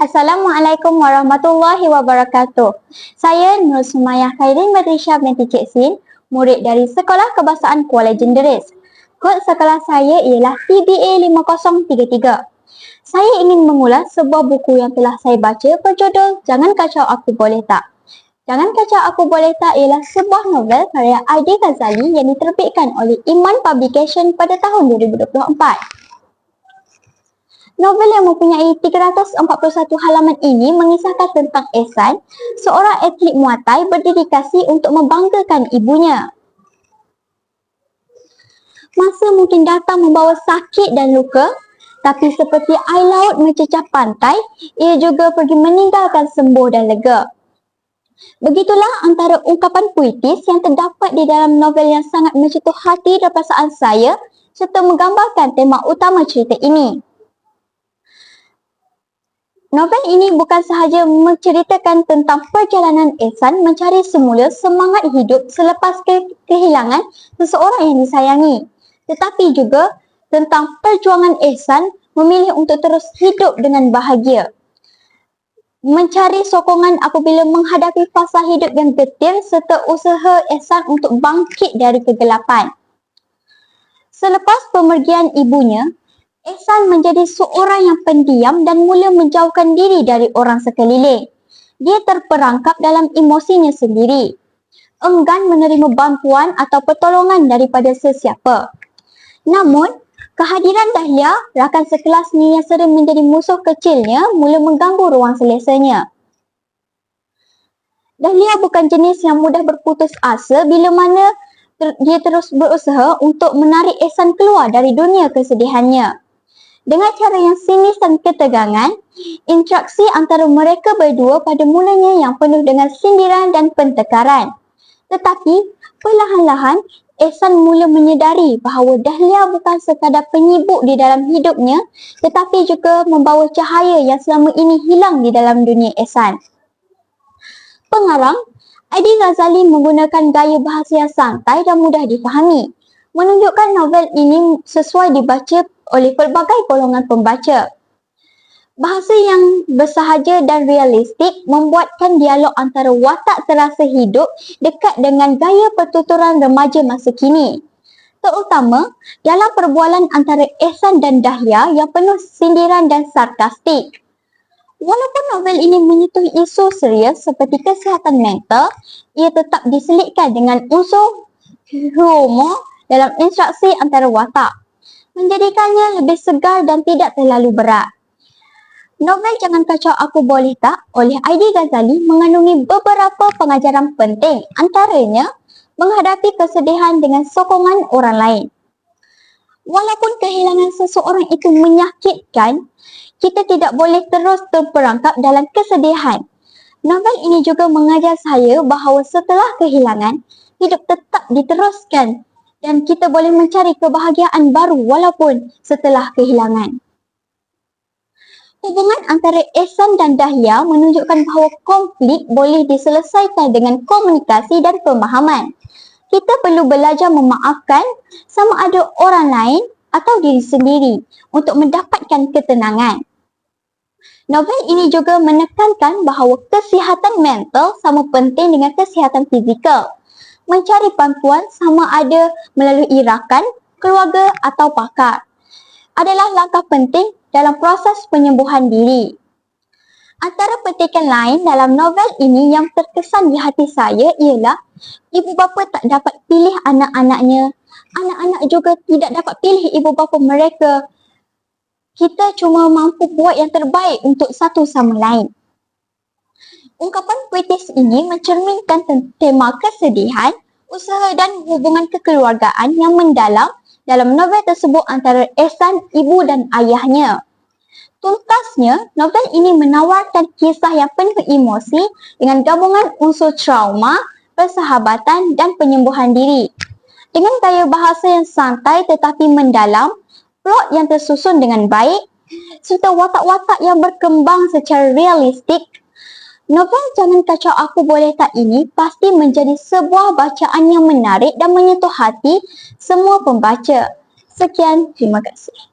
Assalamualaikum warahmatullahi wabarakatuh. Saya Nur Sumayah Khairin Badrisha binti Cik Sin, murid dari Sekolah Kebahasaan Kuala Jenderis. Kod sekolah saya ialah TBA 5033. Saya ingin mengulas sebuah buku yang telah saya baca berjudul Jangan Kacau Aku Boleh Tak. Jangan Kacau Aku Boleh Tak ialah sebuah novel karya Aidi Ghazali yang diterbitkan oleh Iman Publication pada tahun 2024. Novel yang mempunyai 341 halaman ini mengisahkan tentang Ehsan, seorang atlet Muay Thai berdedikasi untuk membanggakan ibunya. Masa mungkin datang membawa sakit dan luka, tapi seperti air laut mencecah pantai, ia juga pergi meninggalkan sembuh dan lega. Begitulah antara ungkapan puitis yang terdapat di dalam novel yang sangat mencetuh hati dan perasaan saya serta menggambarkan tema utama cerita ini. Novel ini bukan sahaja menceritakan tentang perjalanan Ehsan mencari semula semangat hidup selepas ke- kehilangan seseorang yang disayangi, tetapi juga tentang perjuangan Ehsan memilih untuk terus hidup dengan bahagia. Mencari sokongan apabila menghadapi fasa hidup yang getir serta usaha Ehsan untuk bangkit dari kegelapan. Selepas pemergian ibunya, Ehsan menjadi seorang yang pendiam dan mula menjauhkan diri dari orang sekeliling. Dia terperangkap dalam emosinya sendiri. Enggan menerima bantuan atau pertolongan daripada sesiapa. Namun, kehadiran Dahlia, rakan sekelasnya yang sering menjadi musuh kecilnya, mula mengganggu ruang selesanya. Dahlia bukan jenis yang mudah berputus asa bila mana ter- dia terus berusaha untuk menarik Ehsan keluar dari dunia kesedihannya. Dengan cara yang sinis dan ketegangan, interaksi antara mereka berdua pada mulanya yang penuh dengan sindiran dan pentekaran. Tetapi, perlahan-lahan, Ehsan mula menyedari bahawa Dahlia bukan sekadar penyibuk di dalam hidupnya, tetapi juga membawa cahaya yang selama ini hilang di dalam dunia Ehsan. Pengarang, Adi Ghazali menggunakan gaya bahasa yang santai dan mudah difahami, menunjukkan novel ini sesuai dibaca oleh pelbagai golongan pembaca. Bahasa yang bersahaja dan realistik membuatkan dialog antara watak terasa hidup dekat dengan gaya pertuturan remaja masa kini. Terutama dalam perbualan antara Ehsan dan Dahlia yang penuh sindiran dan sarkastik. Walaupun novel ini menyentuh isu serius seperti kesihatan mental, ia tetap diselitkan dengan unsur humor dalam instruksi antara watak menjadikannya lebih segar dan tidak terlalu berat. Novel Jangan Kacau Aku Boleh Tak oleh Aidi Ghazali mengandungi beberapa pengajaran penting antaranya menghadapi kesedihan dengan sokongan orang lain. Walaupun kehilangan seseorang itu menyakitkan, kita tidak boleh terus terperangkap dalam kesedihan. Novel ini juga mengajar saya bahawa setelah kehilangan, hidup tetap diteruskan dan kita boleh mencari kebahagiaan baru walaupun setelah kehilangan. Hubungan antara Ehsan dan Dahlia menunjukkan bahawa konflik boleh diselesaikan dengan komunikasi dan pemahaman. Kita perlu belajar memaafkan sama ada orang lain atau diri sendiri untuk mendapatkan ketenangan. Novel ini juga menekankan bahawa kesihatan mental sama penting dengan kesihatan fizikal mencari bantuan sama ada melalui rakan, keluarga atau pakar adalah langkah penting dalam proses penyembuhan diri. Antara petikan lain dalam novel ini yang terkesan di hati saya ialah ibu bapa tak dapat pilih anak-anaknya. Anak-anak juga tidak dapat pilih ibu bapa mereka. Kita cuma mampu buat yang terbaik untuk satu sama lain. Ungkapan puitis ini mencerminkan tema kesedihan, usaha dan hubungan kekeluargaan yang mendalam dalam novel tersebut antara Ehsan, ibu dan ayahnya. Tuntasnya, novel ini menawarkan kisah yang penuh emosi dengan gabungan unsur trauma, persahabatan dan penyembuhan diri. Dengan gaya bahasa yang santai tetapi mendalam, plot yang tersusun dengan baik, serta watak-watak yang berkembang secara realistik Novel Jangan Kacau Aku Boleh Tak ini pasti menjadi sebuah bacaan yang menarik dan menyentuh hati semua pembaca. Sekian, terima kasih.